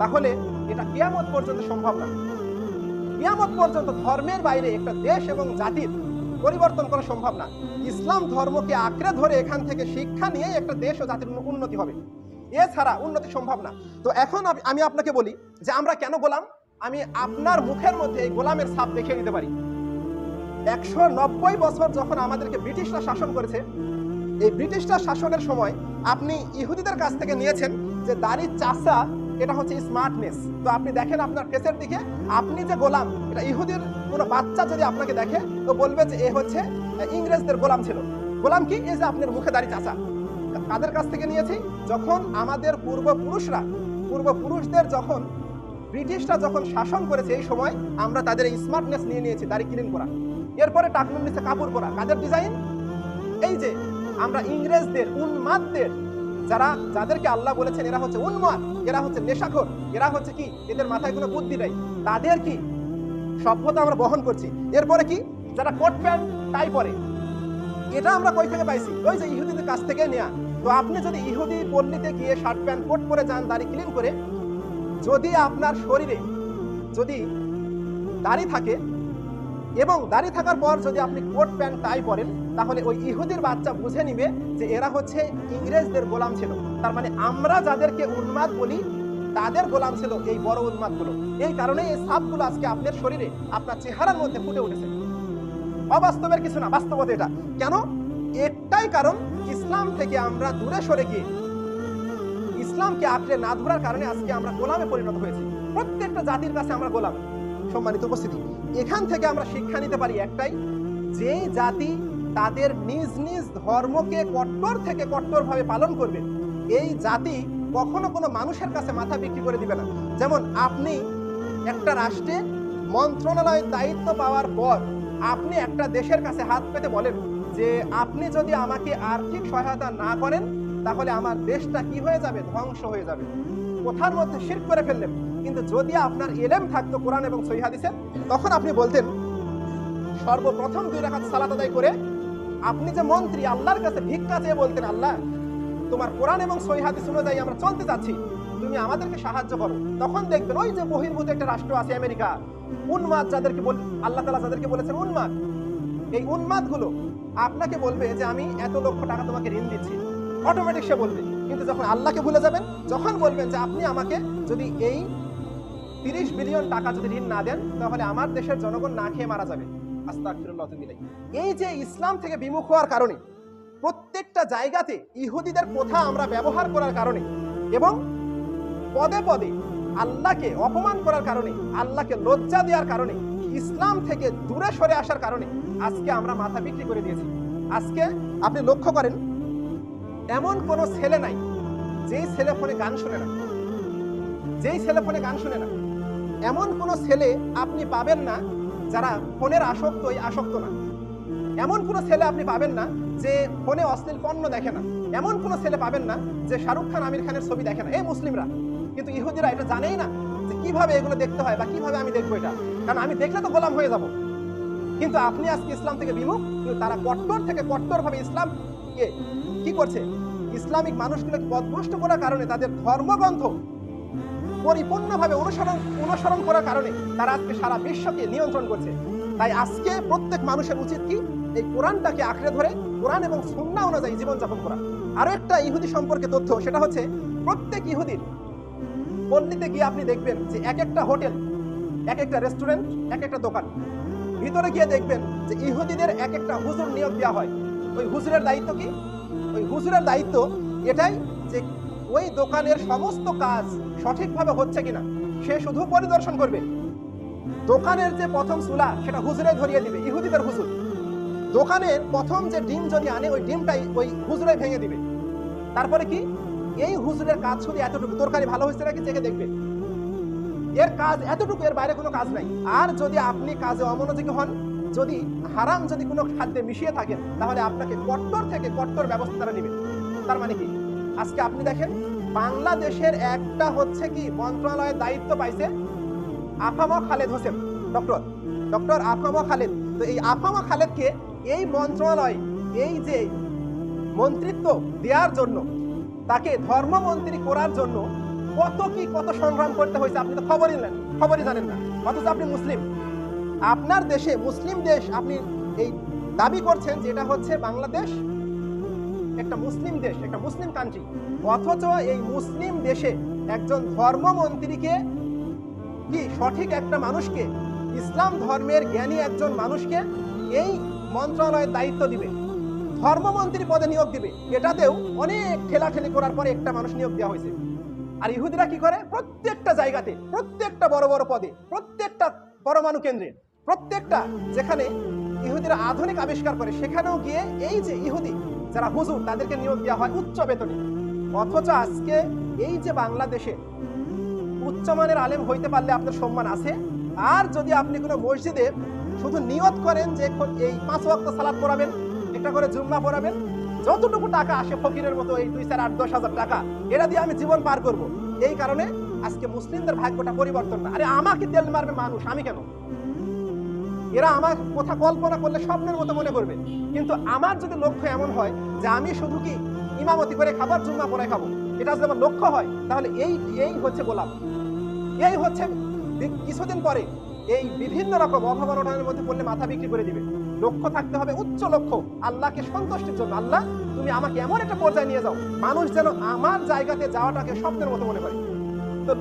তাহলে এটা কিয়ামত পর্যন্ত সম্ভব না। কিয়ামত পর্যন্ত ধর্মের বাইরে একটা দেশ এবং জাতির পরিবর্তন করা সম্ভব না। ইসলাম ধর্মকে আঁকড়ে ধরে এখান থেকে শিক্ষা নিয়ে একটা দেশ ও জাতির উন্নতি হবে। এছাড়া উন্নতি সম্ভব না। তো এখন আমি- আপনাকে বলি যে আমরা কেন গোলাম? আমি আপনার মুখের মধ্যে এই গোলামের ছাপ দেখিয়ে দিতে পারি। একশো নব্বই বছর যখন আমাদেরকে ব্রিটিশরা শাসন করেছে, এই ব্রিটিশরা শাসনের সময় আপনি ইহুদিদের কাছ থেকে নিয়েছেন যে দাড়ি চাষা এটা হচ্ছে স্মার্টনেস তো আপনি দেখেন আপনার ফেসের দিকে, আপনি যে গোলাম, এটা ইহুদির কোনো বাচ্চা যদি আপনাকে দেখে, তো বলবে যে এ হচ্ছে ইংরেজদের গোলাম ছিল। গোলাম কি? এই যে আপনার মুখে দাড়ি চাষা কাদের কাছ থেকে নিয়েছি? যখন আমাদের পূর্বপুরুষরা, পূর্বপুরুষদের যখন, ব্রিটিশরা যখন শাসন করেছে এই সময়, আমরা তাদের এই স্মার্টনেস নিয়ে নিয়েছি, দাড়ি ক্লিন করা। এরপরে টাকনুর নিচে কাপড় পরা। কাদের ডিজাইন এই যে, আমরা ইংরেজদের, উন্মাদদের যারা, যাদেরকে আল্লাহ বলেছেন এরা হচ্ছে উন্মাদ, এরা হচ্ছে নেশাখোর, এরা হচ্ছে কি? এদের মাথায় কোনো বুদ্ধি নেই। তাদের কি? সভ্যতা আমরা বহন করছি। এরপরে কি? যারা কোট প্যান্ট টাই পরে। এটা আমরা কই থেকে পাইছি? ওই যে ইহুদিদের কাছ থেকে নেয়া। তো আপনি যদি ইহুদি পল্লীতে গিয়ে শার্ট প্যান্ট, কোট পরে যান, দাড়ি ক্লিন করে, যদি আপনার শরীরে যদি দাড়ি থাকে এবং দাড়ি থাকার পর যদি আপনি কোট প্যান্ট টাই পরেন, তাহলে ওই ইহুদির বাচ্চা বুঝে নিবে যে এরা হচ্ছে ইংরেজদের গোলাম ছিল। তার মানে আমরা যাদেরকে উন্মাদ বলি, তাদের গোলাম ছিল এই বড় উন্মাদগুলো। এই কারণে এই সাপগুলো আজকে আপনার শরীরে, আপনার চেহারার মধ্যে ফুটে উঠেছে। অবাস্তবের কিছু না, বাস্তবতা এটা। কেন? একটাই কারণ, ইসলাম থেকে আমরা দূরে সরে গিয়ে, ইসলামকে আঁকড়ে না ধরার কারণে আজকে আমরা গোলামে পরিণত হয়েছি। প্রত্যেকটা জাতির কাছে আমরা গোলাম। সম্মানিত উপস্থিতি। এখান থেকে আমরা শিক্ষা নিতে পারি একটাই, যে জাতি তাদের নিজ নিজ ধর্মকে কট্টর থেকে কট্টরভাবে পালন করবে, এই জাতি কখনো কোনো মানুষের কাছে মাথা বিক্রি করে দিবে না। যেমন আপনি একটা রাষ্ট্রে মন্ত্রণালয়ের দায়িত্ব পাওয়ার পর আপনি একটা দেশের কাছে হাত পেতে বলেন যে আপনি যদি আমাকে আর্থিক সহায়তা না করেন তাহলে আমার দেশটা কি হয়ে যাবে? ধ্বংস হয়ে যাবে। কোথার মধ্যে শির করে ফেললেন। কিন্তু যদি আপনার এলেম থাকতো কোরআন এবং সহি হাদিসের তখন আপনি বলতেন, সর্বপ্রথম দুই রাখাত সালাত আদায় করে আপনি যে মন্ত্রী, আল্লাহর কাছে ভিক্ষা চেয়ে বলতেন, আল্লাহ, তোমার কোরআন এবং সহি হাদিস অনুযায়ী আমরা চলতে যাচ্ছি। তুমি আমাদেরকে সাহায্য করো। তখন দেখবেন, ওই যে বহির্ভূত একটা রাষ্ট্র আছে আমেরিকা। উন্মাদ যাদেরকে বল আল্লাহ তালা যাদেরকে বলেছেন, উন্মাদ। এই উন্মাদগুলো আপনাকে বলবে যে, আমি এত লক্ষ টাকা তোমাকে ঋণ দিচ্ছি। অটোমেটিক সে বলবে। কিন্তু যখন আল্লাহকে ভুলে যাবেন, যখন বলবেন যে আপনি আমাকে যদি এই তিরিশ বিলিয়ন টাকা যদি ঋণ না দেন, তাহলে আমার দেশের জনগণ না খেয়ে মারা যাবে। এই যে ইসলাম থেকে বিমুখ হওয়ার কারণে, প্রত্যেকটা জায়গাতে ইহুদিদের প্রথা আমরা ব্যবহার করার কারণে এবং পদে পদে আল্লাহকে অপমান করার কারণে, আল্লাহকে লজ্জা দেওয়ার কারণে, ইসলাম থেকে দূরে সরে আসার কারণে আজকে আমরা মাথা বিক্রি করে দিয়েছি। আজকে আপনি লক্ষ্য করেন এমন কোনো ছেলে নাই, যেই ছেলে ফোনে গান শুনে না। যেই ছেলে ফোনে গান শুনে না। এমন কোনো ছেলে আপনি পাবেন না যারা ফোনের আসক্তই আসক্ত না। এমন কোনো ছেলে আপনি পাবেন না যে ফোনে অশ্লীল পণ্য দেখে না। এমন কোনো ছেলে পাবেন না যে শাহরুখ খান, আমির খানের ছবি দেখে না। এই মুসলিমরা। কিন্তু ইহুদিরা এটা জানেই না যে কীভাবে এগুলো দেখতে হয় বা কীভাবে আমি দেখব এটা। কারণ আমি দেখলে তো গোলাম হয়ে যাব। কিন্তু আপনি আজকে ইসলাম থেকে বিমুখ, কিন্তু তারা কট্টর থেকে কট্টর ভাবে ইসলামকে কি করছে? ইসলামিক মানুষগুলোকে পদভ্রষ্ট করার কারণে তাদের ধর্মগ্রন্থ পরিপূর্ণভাবে অনুসরণ অনুসরণ করার কারণে তারা আজকে সারা বিশ্বকে নিয়ন্ত্রণ করছে। তাই আজকে প্রত্যেক মানুষের উচিত কি? এই কোরআনটাকে আঁকড়ে ধরে কোরআন এবং সুন্না অনুযায়ী জীবনযাপন করা। আরও একটা ইহুদি সম্পর্কে তথ্য, সেটা হচ্ছে প্রত্যেক ইহুদির পল্লীতে গিয়ে আপনি দেখবেন যে এক একটা হোটেল, এক একটা রেস্টুরেন্ট, এক একটা দোকান। ভিতরে গিয়ে দেখবেন যে ইহুদিদের এক একটা হুজুর নিয়োগ দেওয়া হয়। ওই হুজুরের দায়িত্ব কি? ওই হুজুরের দায়িত্ব এটাই যে ওই দোকানের সমস্ত কাজ সঠিকভাবে হচ্ছে কিনা, সে শুধু পরিদর্শন করবে। দোকানের যে প্রথম চুলা, সেটা হুজুরে ধরিয়ে দিবে, ইহুদিদের হুজুর। দোকানের প্রথম যে ডিম যদি আনে, ওই ডিমটাই ওই হুজুরে ভেঙে দিবে। তারপরে কি? এই হুজুরের কাজ শুধু এতটুকু। তরকারি ভালো হয়েছে নাকি? চেখে দেখবে। এর কাজ এতটুকু, এর বাইরে কোনো কাজ নাই। আর যদি আপনি কাজে অমনোযোগী হন যদি হারাম যদি কোনো খাদ্যে মিশিয়ে থাকেন তাহলে আপনাকে কট্টর থেকে কট্টর ব্যবস্থা তারা নেবে। তার মানে কি? আজকে আপনি দেখেন, বাংলাদেশের একটা হচ্ছে কি, মন্ত্রণালয়ের দায়িত্ব পাইছে আফামা Khaled Hossain. Doctor doctor Afama Khaled. তো এই আফামা খালেদকে এই মন্ত্রণালয়, এই যে মন্ত্রিত্ব দেওয়ার জন্য, তাকে ধর্মমন্ত্রী করার জন্য কত কি কত সংগ্রাম করতে হয়েছে, আপনি তো খবরই নেন, খবরই জানেন না। অথচ আপনি মুসলিম। আপনার দেশে, মুসলিম দেশ, আপনি এই দাবি করছেন যেটা হচ্ছে বাংলাদেশ? একটা মুসলিম দেশ, একটা মুসলিম কান্ট্রি অথচ এই মুসলিম দেশে একজন ধর্মমন্ত্রীকে কি সঠিক একটা মানুষকে, ইসলাম ধর্মের জ্ঞানী একজন মানুষকে এই মন্ত্রণালয়ের দায়িত্ব দিবে, ধর্মমন্ত্রী পদে নিয়োগ দিবে, এটাতেও অনেক ঠেলাঠেলি করার পরে একটা মানুষ নিয়োগ দেওয়া হয়েছে। আর ইহুদিরা কি করে? প্রত্যেকটা জায়গাতে, প্রত্যেকটা বড় বড় পদে, প্রত্যেকটা পরমাণু কেন্দ্রে প্রত্যেকটা যেখানে ইহুদিরা আধুনিক আবিষ্কার করে, সেখানেও গিয়ে এই যে ইহুদি যারা হুজুর, তাদেরকে নিয়োগ দেওয়া হয় উচ্চ বেতনে। অথচ আজকে এই যে বাংলাদেশে উচ্চমানের আলেম হইতে পারলে আপনার সম্মান আছে। আর যদি আপনি কোনো মসজিদে শুধু নিয়ত করেন যে এই পাঁচ ওয়াক্ত সালাদ পড়াবেন, একটা করে জুম্মা পড়াবেন, যতটুকু টাকা আসে ফকিরের মতো এই দুই চার আট দশ হাজার টাকা, এটা দিয়ে আমি জীবন পার করব। এই কারণে আজকে মুসলিমদের ভাগ্যটা পরিবর্তন না। আরে আমাকে তেল মারবে মানুষ, আমি কেন? এরা আমার কথা কল্পনা করলে স্বপ্নের মতো মনে করবে। কিন্তু আমার যদি লক্ষ্য এমন হয় যে আমি শুধু কি ইমামতি করে খাবার জুম্মা পরে খাব, এটা যদি আমার লক্ষ্য হয়, তাহলে এই এই হচ্ছে গোলাপ এই হচ্ছে কিছুদিন পরে এই বিভিন্ন রকম অভাবনার মধ্যে পড়লে মাথা বিক্রি করে দিবে। লক্ষ্য থাকতে হবে উচ্চ লক্ষ্য, আল্লাহকে সন্তুষ্টির জন্য। আল্লাহ, তুমি আমাকে এমন একটা পর্যায়ে নিয়ে যাও, মানুষ যেন আমার জায়গাতে যাওয়াটাকে স্বপ্নের মতো মনে করে। তো